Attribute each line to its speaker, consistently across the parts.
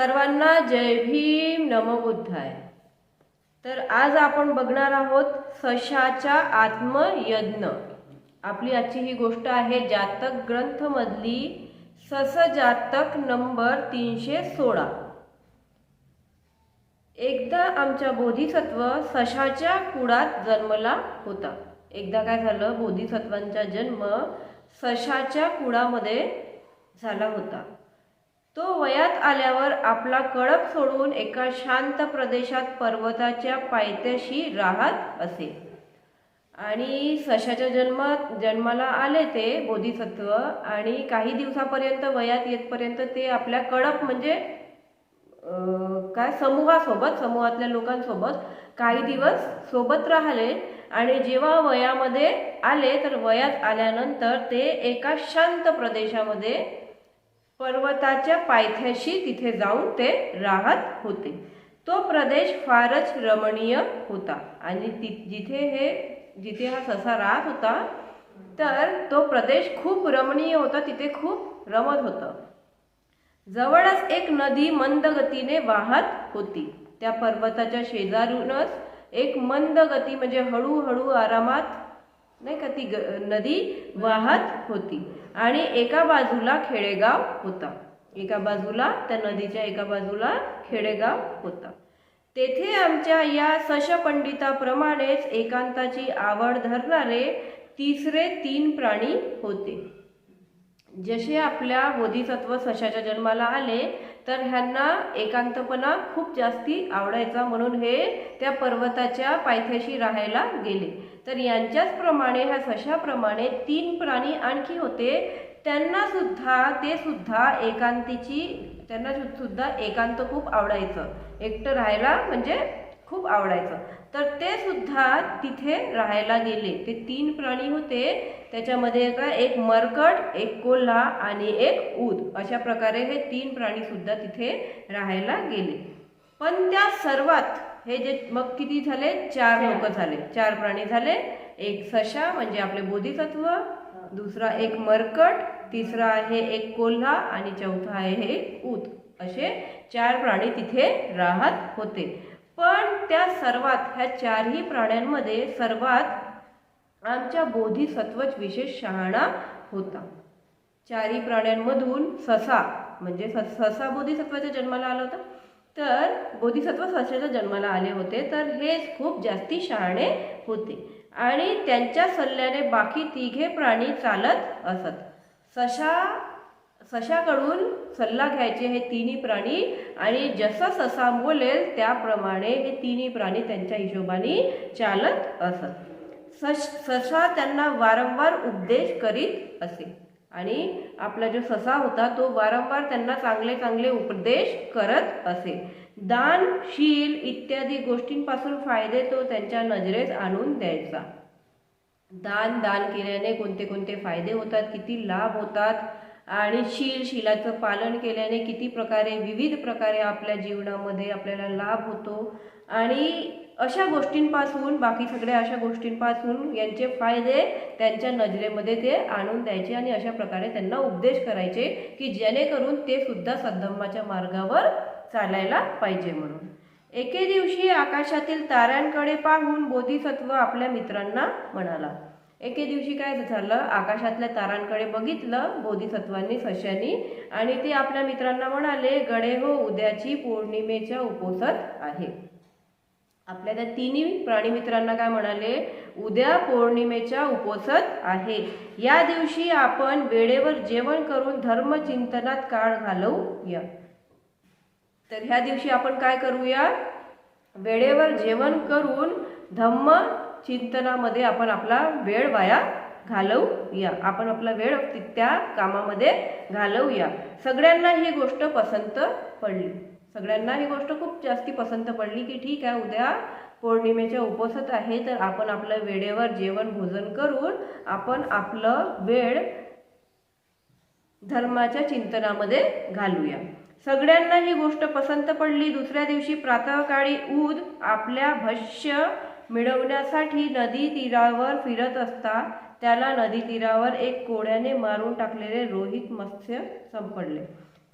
Speaker 1: सर्वांना जय भीम नमबुद्धाय तर आज आपण बघणार आहोत सशाच्या आत्मयज्ञ. आपली आजची ही गोष्ट आहे जातक ग्रंथ मधली सस जातक नंबर तीनशे सोळा. एकदा आमच्या बोधिसत्व सशाच्या कुळात जन्मला होता. एकदा काय झालं? बोधिसत्वांचा जन्म सशाच्या कुळामध्ये झाला होता. तो वयात आल्यावर आपला कळप सोडून एका शांत प्रदेशात पर्वताच्या पायथ्याशी राहत असे. आणि सशाच्या जन्मात जन्माला आले ते बोधिसत्व आणि काही दिवसापर्यंत वयात येतपर्यंत ते आपल्या कळप म्हणजे काय समूहासोबत समूहातल्या लोकांसोबत काही दिवस सोबत राहिले. आणि जेव्हा वयामध्ये आले तर वयात आल्यानंतर ते एका शांत प्रदेशामध्ये पर्वताच्या पायथ्याशी तिथे जाऊन ते राहत होते. तो प्रदेश फारच रमणीय होता आणि ति जिथे हे जिथे हा ससा राहत होता तर तो प्रदेश खूप रमणीय होता तिथे खूप रमत होतं. जवळच एक नदी मंद गतीने वाहत होती. त्या पर्वताच्या शेजारूनच एक मंद गती म्हणजे हळूहळू आरामात नाही का ती ग- नदी वाहत होती. आणि एका बाजूला खेडेगाव होता. एका बाजूला त्या नदीच्या एका बाजूला खेडेगाव होता. तेथे आमच्या या सश पंडिताप्रमाणेच एकांताची आवड धरणारे तिसरे तीन प्राणी होते. जसे आपल्या बोधिसत्व सशाच्या जन्माला आले तर ह्यांना एकांतपणा खूप जास्ती आवडायचा म्हणून हे त्या पर्वताच्या पायथ्याशी राहायला गेले. तर यांच्याच प्रमाणे ह्या सशाप्रमाणे तीन प्राणी आणखी होते. त्यांना सुद्धा ते सुद्धा एकांतीची त्यांना सुद्धा एकांत खूप आवडायचं. एकटं राहायला म्हणजे खूप आवडायचं. तर ते सुद्धा तिथे राहायला गेले. ते तीन प्राणी होते. त्याच्यामध्ये काय एक मरकट एक कोल्हा आणि एक ऊद. अशा प्रकारे हे तीन प्राणी सुद्धा तिथे राहायला गेले. पण त्या सर्वात हे जे मग किती झाले? चार लोक झाले. चार प्राणी झाले. एक सशा म्हणजे आपले बोधिसत्व. दुसरा एक मरकट तिसरा आहे एक कोल्हा आणि चौथा आहे हे ऊत असे चार प्राणी तिथे राहत होते. पण त्या सर्वात ह्या चारही प्राण्यांमध्ये सर्वात आमच्या बोधिसत्वच विशेष शहाणा होता. चारही प्राण्यांमधून ससा म्हणजे स- ससा बोधिसत्वाच्या जन्माला आला होता. तर बोधिसत्व सशाच्या जन्माला आले होते तर हे खूप जास्ती शहाणे होते. आणि त्यांच्या सल्ल्याने बाकी तिघे प्राणी चालत असत. सशा सशाकडून सल्ला घ्यायचे हे तिन्ही प्राणी आणि जसा ससा बोलेल त्याप्रमाणे हे तिन्ही प्राणी त्यांच्या हिशोबाने चालत असत. सश ससा त्यांना वारंवार उपदेश करीत असे. आणि आपला जो ससा होता तो वारंवार त्यांना चांगले चांगले उपदेश करत असे. दान शील इत्यादी गोष्टींपासून फायदे तो त्यांच्या नजरेस आणून द्यायचा. दान दान केल्याने कोणते कोणते फायदे होतात किती लाभ होतात आणि शील शिलाचं पालन केल्याने किती प्रकारे विविध प्रकारे आपल्या जीवनामध्ये आपल्याला लाभ होतो. आणि अशा गोष्टींपासून बाकी सगळ्या अशा गोष्टींपासून यांचे फायदे त्यांच्या नजरेमध्ये ते आणून द्यायचे आणि अशा प्रकारे त्यांना उपदेश करायचे की जेणेकरून ते सुद्धा सद्धम्माच्या मार्गावर चालायला पाहिजे म्हणून. एके दिवशी आकाशातील ताऱ्यांकडे पाहून बोधिसत्व आपल्या मित्रांना म्हणाला एके दिवशी काय झालं? आकाशातल्या तारांकडे बघितलं बोधिसत्वांनी सश्यानी आणि ते आपल्या मित्रांना म्हणाले गडे हो उद्याची पौर्णिमेच्या उपोसत आहे. आपल्या त्या तिन्ही प्राणी मित्रांना काय म्हणाले? उद्या पौर्णिमेच्या उपोसत आहे. या दिवशी आपण वेळेवर जेवण करून धर्मचिंतनात काळ घालवूया. तर ह्या दिवशी आपण काय करूया? वेळेवर जेवण करून धम्म चिंतनामध्ये आपण आपला वेळ वाया घालवूया. आपण आपला वेळ त्या कामामध्ये घालवूया. सगळ्यांना ही गोष्ट पसंत पडली. सगळ्यांना ही गोष्ट खूप जास्ती पसंत पडली की ठीक आहे उद्या पौर्णिमेच्या उपसत आहे तर आपण आपलं वेळेवर जेवण भोजन करून आपण आपलं वेळ धर्माच्या चिंतनामध्ये घालूया. सगळ्यांना ही गोष्ट पसंत पडली. दुसऱ्या दिवशी प्रातःकाळी ऊद आपल्या भष्य मिळवण्यासाठी नदी तीरावर फिरत असता त्याला नदी तीरावर एक कोड्याने मारून टाकलेले रोहित मत्स्य संपडले.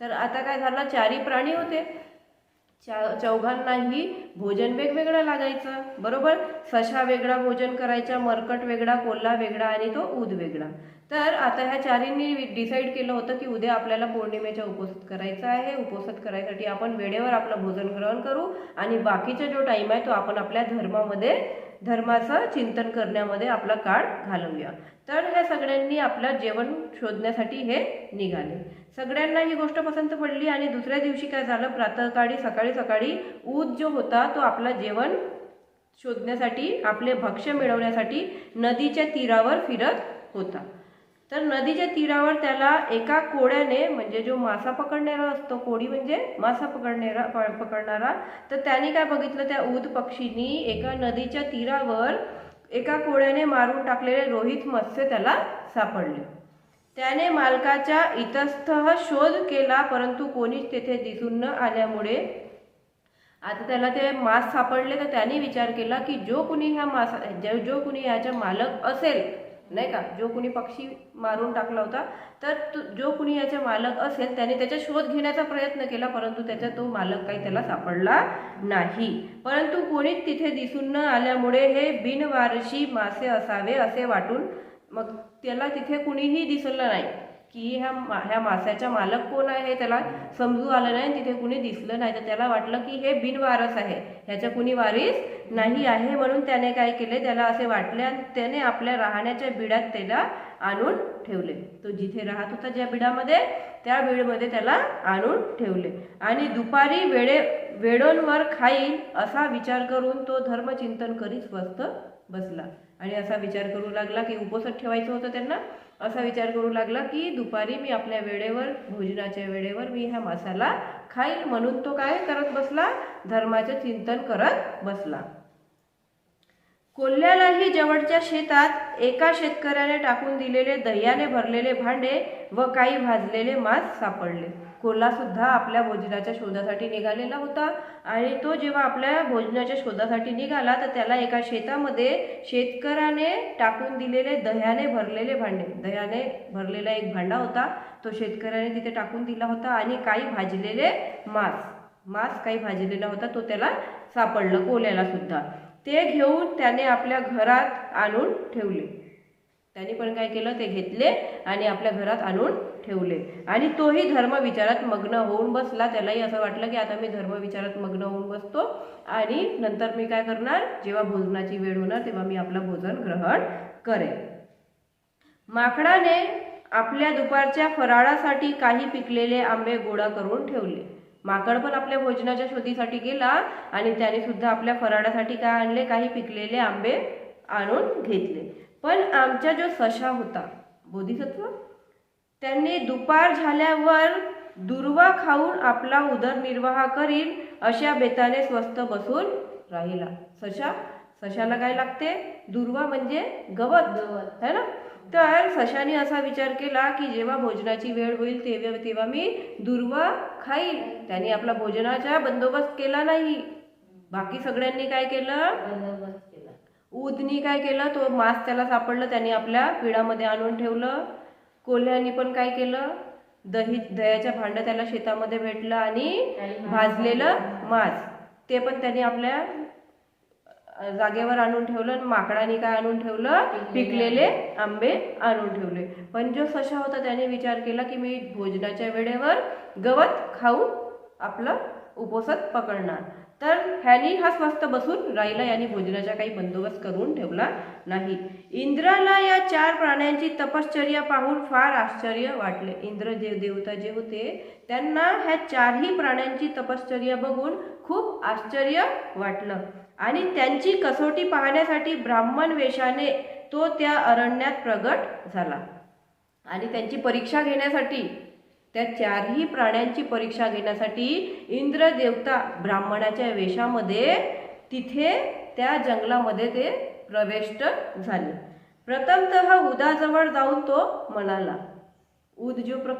Speaker 1: तर आता काय झालं? चारी प्राणी होते. चा चौघांनाही भोजन वेगवेगळं लागायचं बरोबर? सशा वेगळा भोजन करायचा मरकट वेगळा कोल्हा वेगळा आणि तो ऊद वेगळा. तर आता ह्या चारींनी डिसाईड केलं होतं की उद्या आपल्याला पौर्णिमेच्या उपवास करायचा आहे. उपोसत करायसाठी आपण वेळेवर आपलं भोजन ग्रहण करू आणि बाकीचा जो टाईम आहे तो आपण आपल्या धर्मामध्ये धर्माचं चिंतन करण्यामध्ये आपला काळ घालवूया. तर ह्या सगळ्यांनी आपलं जेवण शोधण्यासाठी हे निघाले. सगळ्यांना ही गोष्ट पसंत पडली आणि दुसऱ्या दिवशी काय झालं? प्रातःकाळी सकाळी सकाळी ऊद जो होता तो आपला जेवण शोधण्यासाठी आपले भक्ष्य मिळवण्यासाठी नदीच्या तीरावर फिरत होता. तर नदीच्या तीरावर त्याला एका कोड्याने म्हणजे जो मासा पकडणारा असतो कोडी म्हणजे मासा पकडणारा प- पकडणारा तर त्याने काय बघितलं त्या ऊद पक्षीनी एका नदीच्या तीरावर एका कोड्याने मारून टाकलेले रोहित मत्स्य त्याला सापडले. त्याने मालकाच्या इतस्थ शोध केला परंतु कोणीच तेथे दिसून न आल्यामुळे आता त्याला ते मास सापडले. तर त्याने विचार केला की जो कुणी ह्या मासा जो कुणी ह्याचा मालक असेल नाही का? जो कुणी पक्षी मारून टाकला होता तर तो- जो कुणी याचा मालक असेल त्याने त्याचा शोध घेण्याचा प्रयत्न केला परंतु त्याचा तो मालक काही त्याला सापडला नाही. परंतु कोणीच तिथे दिसून न आल्यामुळे हे बिनवारशी मासे असावे असे वाटून मग त्याला तिथे कुणीही दिसलं नाही. की ह्या मा ह्या माशाचा मालक कोण आहे त्याला समजू आलं नाही तिथे कुणी दिसलं नाही. तर त्याला वाटलं की हे बिनवारस आहे. ह्याच्या कुणी वारीस नाही आहे म्हणून त्याने काय केले? त्याला असे वाटले आणि त्याने आपल्या राहण्याच्या बिडात त्याला आणून ठेवले. तो जिथे राहत होता ज्या बिडामध्ये त्या बिडमध्ये त्याला आणून ठेवले. आणि दुपारी वेळे वेळोंवर खाईल असा विचार करून तो धर्मचिंतन करीत स्वस्त बसला. आणि असा विचार करू लागला की उपोसत ठेवायचं होतं त्यांना असा विचार करू लागला की दुपारी मी आपल्या वेळेवर भोजनाच्या वेळेवर मी ह्या मासाला खाईल म्हणून तो काय करत बसला? धर्माचे चिंतन करत बसला. कोल्ह्यालाही जवळच्या शेतात एका शेतकऱ्याने टाकून दिलेले दह्याने भरलेले भांडे व काही भाजलेले मांस सापडले. कोल्हा आपल्या भोजनाच्या शोधासाठी निघालेला होता आणि तो जेव्हा आपल्या भोजनाच्या शोधासाठी निघाला तर त्याला एका शेतामध्ये शेतकऱ्याने टाकून दिलेले दह्याने भरलेले भांडे दह्याने भरलेला एक भांडा होता तो शेतकऱ्याने तिथे टाकून दिला होता आणि काही भाजलेले मांस मांस काही भाजलेला होता तो त्याला सापडलं कोल्याला सुद्धा. ते घेऊन त्याने आपल्या घरात आणून ठेवले. त्याने पण काय केलं? ते घेतले आणि आपल्या घरात आणून ठेवले. आणि तोही धर्म विचारात मग्न होऊन बसला. त्यालाही असं वाटलं की आता मी धर्म विचारात मग्न होऊन बसतो. आणि नंतर मी काय करणार? जेव्हा भोजनाची वेळ होणार तेव्हा मी आपलं भोजन ग्रहण करेन. माकडाने आपल्या दुपारच्या फराळासाठी काही पिकलेले आंबे गोळा करून ठेवले. माकड पण आपल्या भोजनाच्या शोधीसाठी गेला आणि त्याने सुद्धा आपल्या फराळासाठी काय आणले? काही पिकलेले आंबे आणून घेतले. पण आमचा जो सशा होता बोधिसत्व त्यांनी दुपार झाल्यावर दुर्वा खाऊन आपला उदरनिर्वाह करील अशा बेताने स्वस्त बसून राहिला. सशा सशाला काय लागते? दुर्वा म्हणजे गवत. गवत. है ना? तर सशाने असा विचार केला की जेव्हा भोजनाची वेळ होईल तेव्हा तेव्हा मी दुर्वा खाईल त्यांनी आपला भोजनाचा बंदोबस्त केला नाही. बाकी सगळ्यांनी काय केलं. उदनी काय केलं? तो मांस त्याला सापडलं त्यांनी आपल्या पिळामध्ये आणून ठेवलं. कोल्ह्यानी पण काय केलं? दही दह्याच्या भांड त्याला शेतामध्ये भेटलं आणि भाजलेलं मांस. ते पण त्यांनी आपल्या जागेवर आणून ठेवलं आणि माकडाने काय आणून ठेवलं? पिकलेले आंबे आणून ठेवले. पण जो सशा होता त्याने विचार केला की मी भोजनाच्या वेळेवर गवत खाऊन आपलं उपवासात पकडणार. तर ह्यानी हा स्वस्त बसून राहिला. यांनी भोजनाचा काही बंदोबस्त करून ठेवला नाही. इंद्राला या चार प्राण्यांची तपश्चर्या पाहून फार आश्चर्य वाटले. इंद्र जे देवता जे होते त्यांना ह्या चारही प्राण्यांची तपश्चर्या बघून खूप आश्चर्य वाटलं. आणि त्यांची कसोटी पाहण्यासाठी ब्राह्मण वेशाने तो त्या अरण्यात प्रगट झाला. आणि त्यांची परीक्षा घेण्यासाठी त्या चारही प्राण्यांची परीक्षा घेण्यासाठी इंद्रदेवता ब्राह्मणाच्या वेशामध्ये तिथे त्या जंगलामध्ये ते प्रविष्ट झाले. प्रथमतः उदाजवळ जाऊन तो म्हणाला उद जो प्र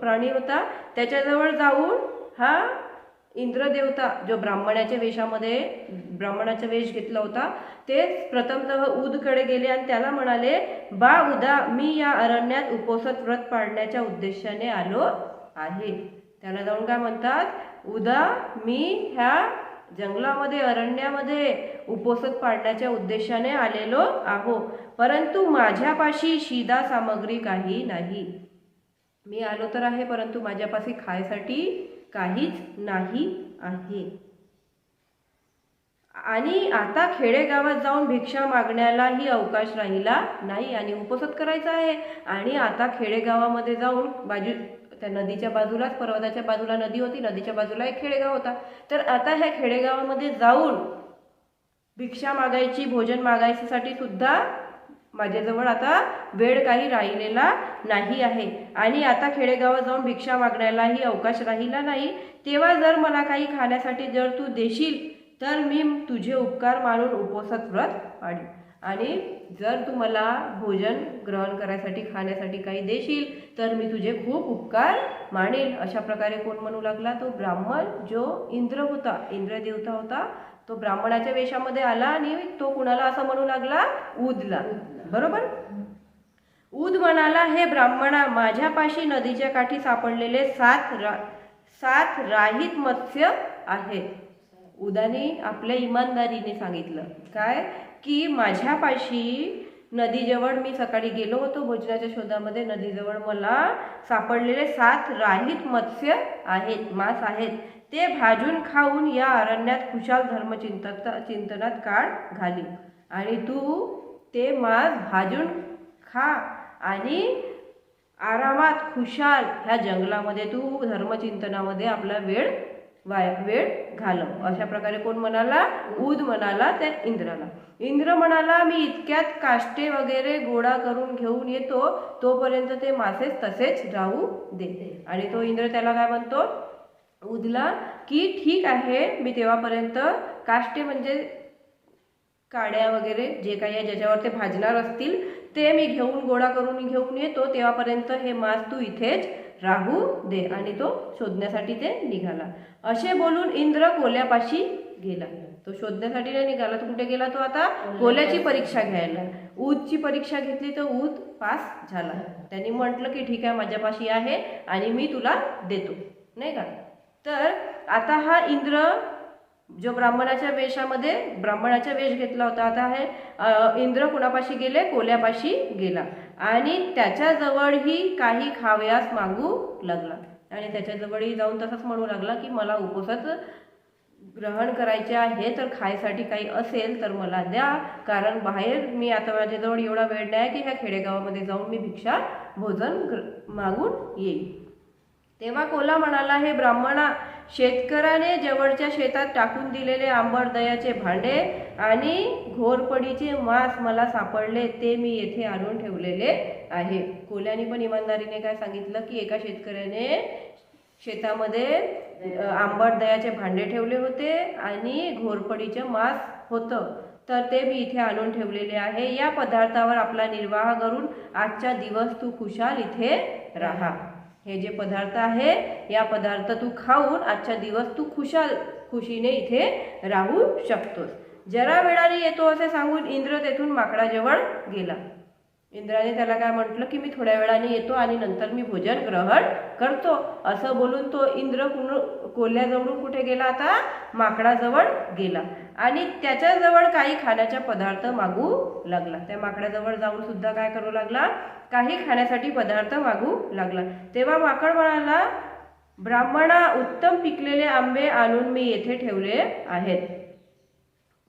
Speaker 1: प्राणी होता त्याच्याजवळ जाऊन हा इंद्रदेवता जो ब्राह्मणाच्या वेशामध्ये ब्राह्मणाचा वेश घेतला होता ते प्रथमतः उदकडे गेले आणि त्याला म्हणाले बा उदा मी या अरण्यात उपोसत व्रत पाळण्याच्या उद्देशाने आलो आहे. त्याला जाऊन काय म्हणतात उदा मी ह्या जंगलामध्ये अरण्यामध्ये उपोसत पाडण्याच्या उद्देशाने आलेलो आहो परंतु माझ्यापाशी शिदा सामग्री काही नाही. मी आलो तर आहे परंतु माझ्यापाशी खायसाठी काहीच नाही आहे. आणि आता खेडेगावात जाऊन भिक्षा मागण्यालाही अवकाश राहिला नाही आणि उपसत करायचा आहे. आणि आता खेडेगावामध्ये जाऊन बाजू त्या नदीच्या बाजूलाच पर्वताच्या बाजूला नदी होती नदीच्या बाजूला एक खेडेगाव होता. तर आता ह्या खेडेगावामध्ये जाऊन भिक्षा मागायची भोजन मागायच्यासाठी सुद्धा माझ्याजवळ आता वेळ काही राहिलेला नाही आहे. आणि आता खेडेगावात जाऊन भिक्षा मागण्यालाही अवकाश राहिला नाही. तेव्हा जर मला काही खाण्यासाठी जर तू देशील तर मी तुझे उपकार मानून उपवासात व्रत पाडेन आणि जर तू मला भोजन ग्रहण करायसाठी खाण्यासाठी काही देशील तर मी तुझे खूप उपकार मानेल अशा प्रकारे कोण म्हणू लागला? तो ब्राह्मण जो इंद्र होता इंद्रदेवता होता तो ब्राह्मणाच्या वेशामध्ये आला आणि तो कुणाला असं म्हणू लागला? उदला. बरोबर? उद म्हणाला हे ब्राह्मणा माझ्यापाशी नदीच्या काठी सापडलेले सात रा सात राहित मत्स्य आहेत. उदाने आपल्या इमानदारीने सांगितलं. काय? की माझ्यापाशी नदीजवळ मी सकाळी गेलो होतो भोजनाच्या शोधामध्ये नदीजवळ मला सापडलेले सात राहित मत्स्य आहेत मांस आहेत. ते भाजून खाऊन या अरण्यात खुशाल धर्मचिंत चिंतनात काळ घाली. आणि तू ते मांस भाजून खा आणि आरामात खुशाल ह्या जंगलामध्ये तू धर्मचिंतनामध्ये आपला वेळ वाय वेळ घालव. अशा प्रकारे कोण म्हणाला? उद म्हणाला त्या इंद्राला. इंद्र म्हणाला मी इतक्यात काष्टे वगैरे गोळा करून घेऊन येतो तोपर्यंत ते मासेच तसेच राहू दे. आणि तो इंद्र त्याला काय म्हणतो? उदला की ठीक आहे मी तेव्हापर्यंत काष्टे म्हणजे काड्या वगैरे जे काही आहे ज्याच्यावर ते भाजणार असतील ते मी घेऊन गोळा करून घेऊन येतो. तेव्हापर्यंत हे मास तू इथेच राहू दे आणि तो शोधण्यासाठी ते निघाला. असे बोलून इंद्र कोल्यापाशी गेला. तो शोधण्यासाठी नाही निघाला. तो कुठे गेला? तो आता कोल्याची परीक्षा घ्यायला. ऊदची परीक्षा घेतली तर ऊद पास झाला. त्यांनी म्हटलं की ठीक आहे माझ्यापाशी आहे आणि मी तुला देतो. नाही का? तर आता हा इंद्र जो ब्राह्मणाच्या वेशामध्ये ब्राह्मणाचा वेश घेतला होता. आता हे इंद्र कुणापाशी गेले? कोल्यापाशी गेला. आणि त्याच्याजवळही काही खावयास मागू लागला. आणि त्याच्याजवळही जाऊन तसंच म्हणू लागला की मला उपवासात ग्रहण करायचे आहे तर खायसाठी काही असेल तर मला द्या. कारण बाहेर मी आता माझ्याजवळ एवढा वेळ नाही की ह्या खेडेगावामध्ये जाऊन मी भिक्षा भोजन ग्र- मागून येईल तेव्हा कोला म्हणाला हे ब्राह्मणा शेतकऱ्याने जवळच्या शेतात टाकून दिलेले आंबट दयाचे भांडे आणि घोरपडीचे मांस मला सापडले ते मी येथे आणून ठेवलेले आहे. कोल्याने पण इमानदारीने काय सांगितलं की एका शेतकऱ्याने शेतामध्ये अ, आंबट दयाचे भांडे ठेवले होते आणि घोरपडीचे मांस होतं तर ते मी इथे आणून ठेवलेले आहे. या पदार्थावर आपला निर्वाह करून आजचा दिवस तू खुशाल इथे राहा. हे जे पदार्थ आहे या पदार्थ तू खाऊन आजचा दिवस तू खुशाल खुशीने इथे राहू शकतोस. जरा वेळाने येतो असे सांगून इंद्र तेथून माकडाजवळ गेला. इंद्राने त्याला काय म्हटलं की मी थोड्या वेळाने येतो आणि नंतर मी भोजन ग्रहण करतो. असं बोलून तो इंद्र कुण कोल्ह्याजवळून कुठे गेला? आता माकडाजवळ गेला. आणि त्याच्याजवळ काही खाण्याचा पदार्थ मागू लागला. त्या माकडाजवळ जाऊन सुद्धा काय करू लागला? काही खाण्यासाठी पदार्थ मागू लागला. तेव्हा माकड म्हणाला ब्राह्मणा उत्तम पिकलेले आंबे आणून मी येथे ठेवले आहेत.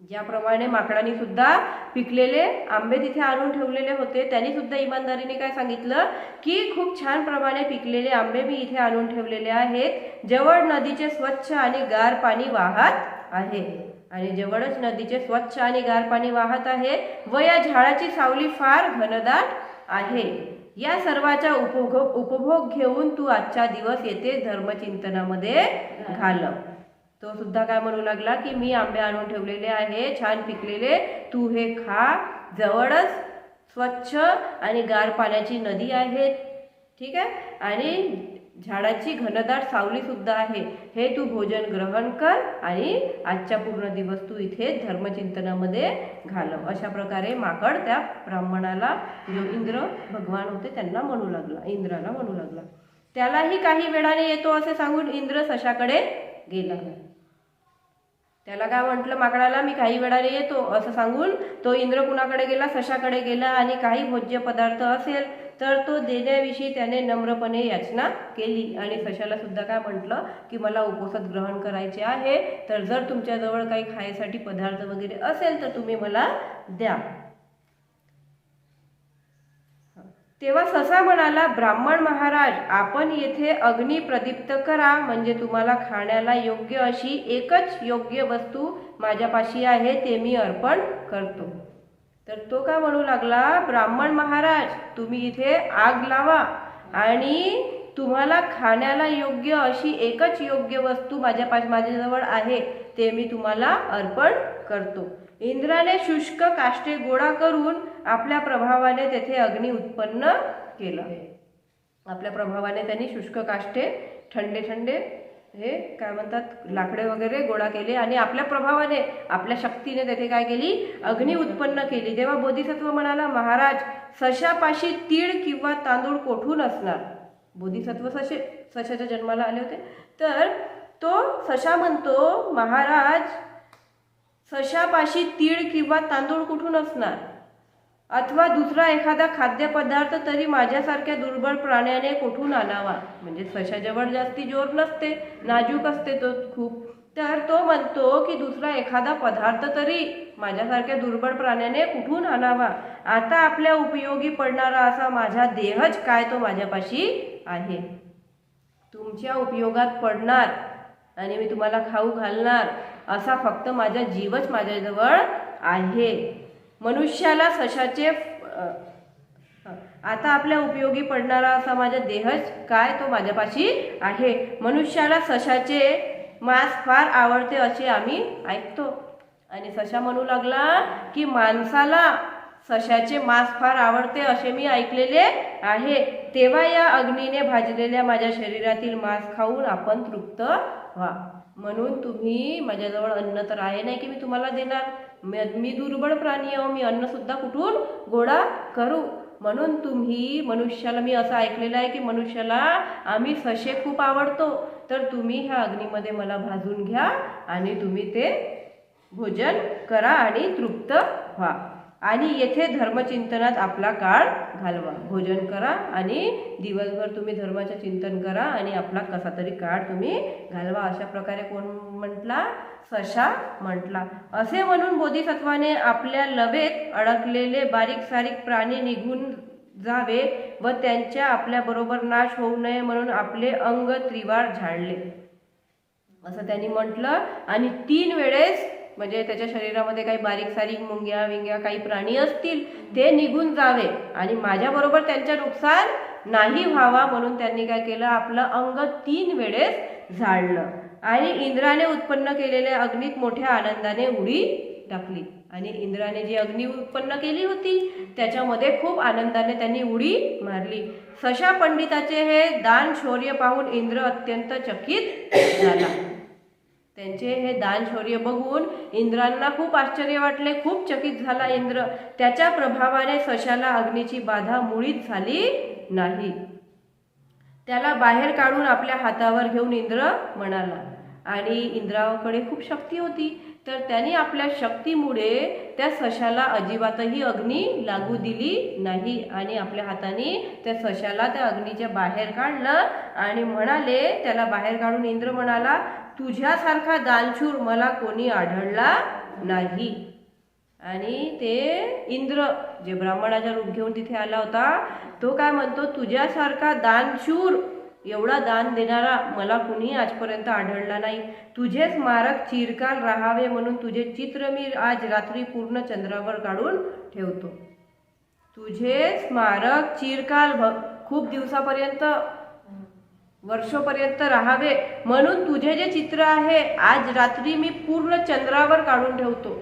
Speaker 1: ज्याप्रमाणे माकडांनी सुद्धा पिकलेले आंबे तिथे आणून ठेवलेले होते त्यांनी सुद्धा इमानदारीने काय सांगितलं की खूप छान प्रमाणे पिकलेले आंबे मी इथे आणून ठेवलेले आहेत. जवळ नदीचे स्वच्छ आणि गार पाणी वाहत आहे. आणि जवळच नदीचे स्वच्छ आणि गार पाणी वाहत आहे. व या झाडाची सावली फार घनदाट आहे. या सर्वाचा उपभोग उपभोग घेऊन तू आजचा दिवस येथे धर्मचिंतनामध्ये घालव. तो सुद्धा काय म्हणू लागला की मी आंबे आणून ठेवलेले आहे छान पिकलेले. तू हे खा. जवळच स्वच्छ आणि गार पाण्याची नदी आहे. ठीक आहे? आणि झाडाची घनदाट सावली सुद्धा आहे. हे तू भोजन ग्रहण कर आणि आजच्या पूर्ण दिवस तू इथे धर्मचिंतनामध्ये घालव. अशा प्रकारे माकड त्या ब्राह्मणाला जो इंद्र भगवान होते त्यांना म्हणू लागला. इंद्राला म्हणू लागला. त्यालाही काही वेळाने येतो असे सांगून इंद्र सशाकडे गेला. त्याला काय म्हटलं माकडाला मी काही वेळाने येतो असं सांगून तो इंद्र कुणाकडे गेला सशाकडे गेला आणि काही भोज्य पदार्थ असेल तर तो देण्याविषयी त्याने नम्रपणे याचना केली. आणि सशाला सुद्धा काय म्हटलं की मला उपवासात ग्रहण करायचे आहे तर जर तुमच्याजवळ काही खायसाठी पदार्थ वगैरे असेल तर तुम्ही मला द्या. तेव्हा ससा म्हणाला ब्राह्मण महाराज आपण येथे अग्नी प्रदीप्त करा म्हणजे तुम्हाला खाण्याला योग्य अशी एकच योग्य वस्तू माझ्यापाशी आहे ते मी अर्पण करतो. तर तो काय म्हणू लागला ब्राह्मण महाराज तुम्ही इथे आग लावा आणि तुम्हाला खाण्याला योग्य अशी एकच योग्य वस्तू माझ्या पाश माझ्याजवळ आहे ते मी तुम्हाला अर्पण करतो. इंद्राने शुष्क काष्टे गोळा करून आपल्या प्रभावाने तेथे अग्नी उत्पन्न केलं. आपल्या प्रभावाने त्यांनी शुष्क काष्टे थंडे थंडे हे काय म्हणतात लाकडे वगैरे गोळा केले आणि आपल्या प्रभावाने आपल्या शक्तीने तेथे काय केली? अग्नी उत्पन्न केली. तेव्हा बोधिसत्व म्हणाला महाराज सशापाशी तीळ किंवा तांदूळ कोठून असणार? बोधिसत्व सशे सशाच्या जन्माला आले होते. तर तो सशा म्हणतो महाराज सशापाशी तीळ किंवा तांदूळ कुठून असणार? अथवा दुसरा एखादा खाद्यपदार्थ तरी माझ्यासारख्या दुर्बळ प्राण्याने कुठून आणावा? म्हणजे सशाजवळ जास्ती जोर नसते नाजूक असते तो खूप. तर तो म्हणतो की दुसरा एखादा पदार्थ तरी माझ्यासारख्या दुर्बळ प्राण्याने कुठून आणावा? आता आपल्या उपयोगी पडणारा असा माझा देहच काय तो माझ्यापाशी आहे? तुमच्या उपयोगात पडणार आणि मी तुम्हाला खाऊ घालणार. असा फक्त माझा जीवच माझ्याजवळ आहे. मनुष्याला सशाचे आता आपल्या उपयोगी पडणारा असा माझा देहच काय तो माझ्यापाशी आहे. मनुष्याला सशाचे मांस फार आवडते असे आम्ही ऐकतो. आणि सशा म्हणू लागला की माणसाला सशाचे मांस फार आवडते असे मी ऐकलेले आहे. तेव्हा या अग्नीने भाजलेल्या माझ्या शरीरातील मांस खाऊन आपण तृप्त व्हा. म्हणून तुम्ही माझ्याजवळ अन्न तर आहे नाही की मी तुम्हाला देणार. मी- मी दुर्बळ प्राणी आहो मी अन्न सुद्धा कुठून गोळा करू? म्हणून तुम्ही मनुष्याला मी असं ऐकलेलं आहे की मनुष्याला आम्ही सशे खूप आवडतो. तर तुम्ही ह्या अग्नीमध्ये मला भाजून घ्या आणि तुम्ही ते भोजन करा आणि तृप्त व्हा. आणि येथे धर्मचिंतनात आपला काळ घालवा. भोजन करा आणि दिवसभर तुम्ही धर्माचे चिंतन करा आणि आपला कसा तरी काळ तुम्ही घालवा. अशा प्रकारे कोण म्हटला? सशा म्हटला. असे म्हणून बोधिसत्वाने आपल्या लवेत अडकलेले बारीक सारीक प्राणी निघून जावे व त्यांच्या आपल्या बरोबर नाश होऊ नये म्हणून आपले अंग त्रिवार झाडले. असं त्यांनी म्हटलं आणि तीन वेळेस म्हणजे त्याच्या शरीरामध्ये काही बारीक सारीक मुंग्या विंग्या काही प्राणी असतील ते निघून जावे. आणि माझ्याबरोबर त्यांच्या नुकसान नाही व्हावा म्हणून त्यांनी काय केलं? आपलं अंग तीन वेळेस झाडलं. आणि इंद्राने उत्पन्न केलेल्या अग्नीत मोठ्या आनंदाने उडी टाकली. आणि इंद्राने जी अग्नी उत्पन्न केली होती त्याच्यामध्ये खूप आनंदाने त्यांनी उडी मारली. सशा पंडिताचे हे दान शौर्य पाहून इंद्र अत्यंत चकित झाला. त्यांचे हे दान शौर्य बघून इंद्रांना खूप आश्चर्य वाटले खूप चकित झाला इंद्र. त्याच्या प्रभावाने सशाला अग्नीची बाधा मुळीच झाली नाही. त्याला बाहेर काढून आपल्या हातावर घेऊन इंद्र म्हणाला आणि इंद्राकडे खूप शक्ती होती. तर त्याने आपल्या शक्तीमुळे त्या सशाला अजिबातही अग्नी लागू दिली नाही. आणि आपल्या हाताने त्या सशाला त्या अग्नीच्या बाहेर काढलं आणि म्हणाले त्याला बाहेर काढून इंद्र म्हणाला तुझ्यासारखा दानशूर मला कोणी आढळला नाही. आणि ते इंद्र जे ब्राह्मणाचा रूप घेऊन तिथे आला होता तो काय म्हणतो तुझ्यासारखा दानशूर एवढा दान देणारा मला कुणी आजपर्यंत आढळला नाही. तुझे स्मारक चिरकाल राहावे म्हणून तुझे चित्र मी आज रात्री पूर्ण चंद्रावर काढून ठेवतो. तुझे स्मारक चिरकाल भ खूप दिवसापर्यंत वर्षोपर्यंत राहावे. म्हणून तुझे जे चित्र आहे आज रात्री मी पूर्ण चंद्रावर काढून ठेवतो.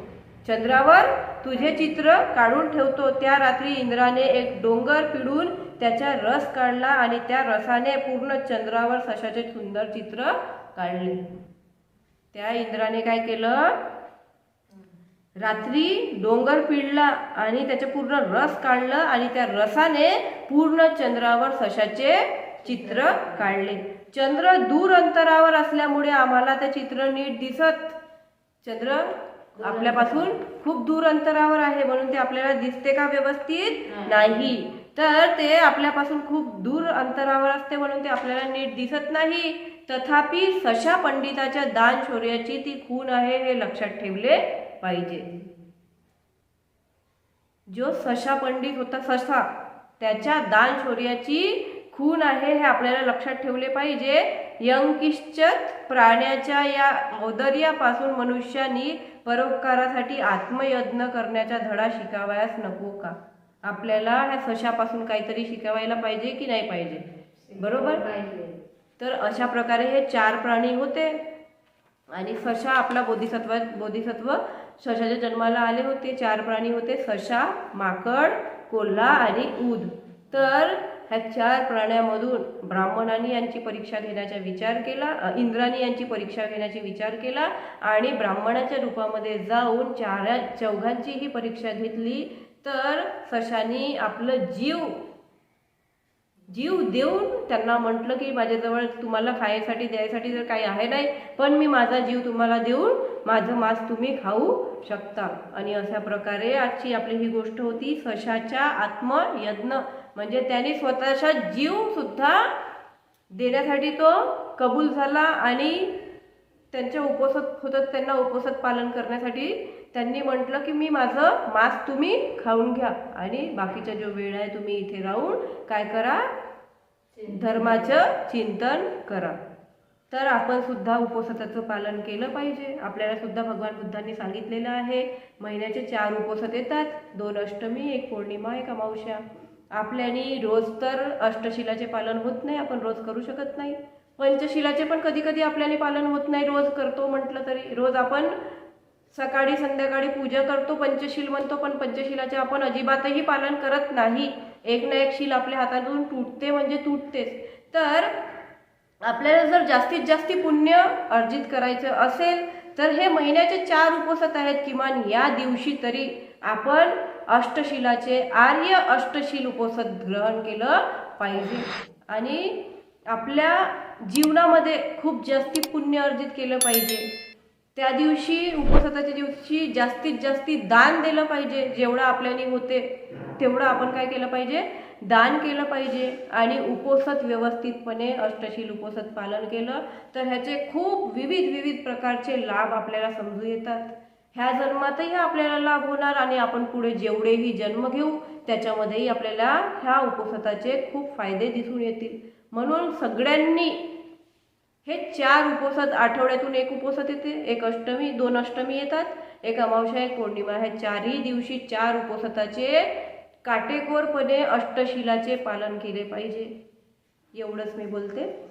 Speaker 1: चंद्रावर तुझे चित्र काढून ठेवतो. त्या रात्री इंद्राने एक डोंगर पिळून त्याचा रस काढला आणि त्या रसाने पूर्ण चंद्रावर सशाचे सुंदर चित्र काढले. त्या इंद्राने काय केलं? रात्री डोंगर पिळला आणि त्याचे पूर्ण रस काढलं आणि त्या रसाने पूर्ण चंद्रावर सशाचे चित्र काढले. चंद्र दूर अंतरावर असल्यामुळे आम्हाला ते चित्र नीट दिसत. चंद्र आपल्यापासून खूप दूर अंतरावर आहे म्हणून ते आपल्याला दिसते का व्यवस्थित नाही. तर ते आपल्यापासून खूप दूर अंतरावर असते म्हणून ते आपल्याला नीट दिसत नाही. तथापि सशा पंडिताच्या दान शौर्याची ती खून आहे हे लक्षात ठेवले पाहिजे. जो सशा पंडित होता ससा त्याच्या दान शौर्याची खून आहे हे आपल्याला लक्षात ठेवले पाहिजे. यंकिश्चत प्राण्याच्या या औदर्यापासून मनुष्यानी परोपकारासाठी आत्मयत्न करण्याचा धडा शिकावयास नको का? आपल्याला ह्या सशापासून काहीतरी शिकवायला पाहिजे की नाही पाहिजे? बरोबर? तर अशा प्रकारे हे चार प्राणी होते. आणि सशा आपला बोधिसत्व बोधिसत्व सशाच्या जन्माला आले होते. चार प्राणी होते. सशा माकड कोल्हा आणि ऊद. तर ह्या चार प्राण्यामधून ब्राह्मणांनी यांची परीक्षा घेण्याचा विचार केला इंद्रानी यांची परीक्षा घेण्याचा विचार केला आणि ब्राह्मणाच्या रूपामध्ये जाऊन चार चौघांची ही परीक्षा घेतली. तर सशानी आपलं जीव जीव देऊन त्यांना म्हटलं की माझ्याजवळ तुम्हाला खायसाठी द्यायसाठी जर काही आहे नाही पण मी माझा जीव तुम्हाला देऊन माझं मांस तुम्ही खाऊ शकता. आणि अशा प्रकारे आजची आपली ही गोष्ट होती सशाच्या आत्मयज्ञ म्हणजे त्यांनी स्वतःचा जीव सुद्धा देण्यासाठी तो कबूल झाला आणि त्यांच्या उपोसत होतं त्यांना उपसत पालन करण्यासाठी त्यांनी म्हटलं की मी माझं मांस तुम्ही खाऊन घ्या आणि बाकीचा जो वेळ आहे तुम्ही इथे राहून काय करा? धर्माचं चिंतन करा. तर आपण सुद्धा उपवासाचं पालन केलं पाहिजे. आपल्याला सुद्धा भगवान बुद्धांनी सांगितलेलं आहे महिन्याचे चार उपवास येतात. दोन अष्टमी एक पौर्णिमा एक अमावस्या. आपल्यानी रोज तर अष्टशिलाचे पालन होत नाही आपण रोज करू शकत नाही. पंचशिलाचे पण कधी कधी आपल्याने पालन होत नाही रोज करतो म्हटलं तरी. रोज आपण सकाळी संध्याकाळी पूजा करतो पंचशील म्हणतो पण पंचशिलाचे आपण अजिबातही पालन करत नाही. एक ना एक शील आपल्या हातातून तुटते म्हणजे तुटतेच. तर आपल्याला जर जास्तीत जास्ती पुण्य अर्जित करायचं असेल तर हे महिन्याचे चार उपसत आहेत किमान या दिवशी तरी आपण अष्टशिलाचे आर्य अष्टशील उपसद ग्रहण केलं पाहिजे. आणि आपल्या जीवनामध्ये खूप जास्ती पुण्य अर्जित केलं पाहिजे. त्या दिवशी उपवासाच्या दिवशी जास्तीत जास्ती दान दिलं पाहिजे. जेवढं आपल्याने होते तेवढं आपण काय केलं पाहिजे? दान केलं पाहिजे. आणि उपवासात व्यवस्थितपणे अष्टशील उपवासात पालन केलं. तर ह्याचे खूप विविध विविध प्रकारचे लाभ आपल्याला समजू येतात. ह्या जन्मातही आपल्याला लाभ होणार आणि आपण पुढे जेवढेही जन्म घेऊ त्याच्यामध्येही आपल्याला ह्या उपवासाचे खूप फायदे दिसून येतील. म्हणून सगळ्यांनी हे चार उपवासात आठवड्यातून एक उपवासात येते. एक अष्टमी दोन अष्टमी येतात. एक अमावस्या एक पौर्णिमा ह्या चारही दिवशी चार उपवासाचे काटेकोरपणे अष्टशिलाचे पालन केले पाहिजे. एवढंच मी बोलते.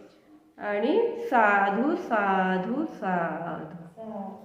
Speaker 1: आणि साधू साधू. साधू.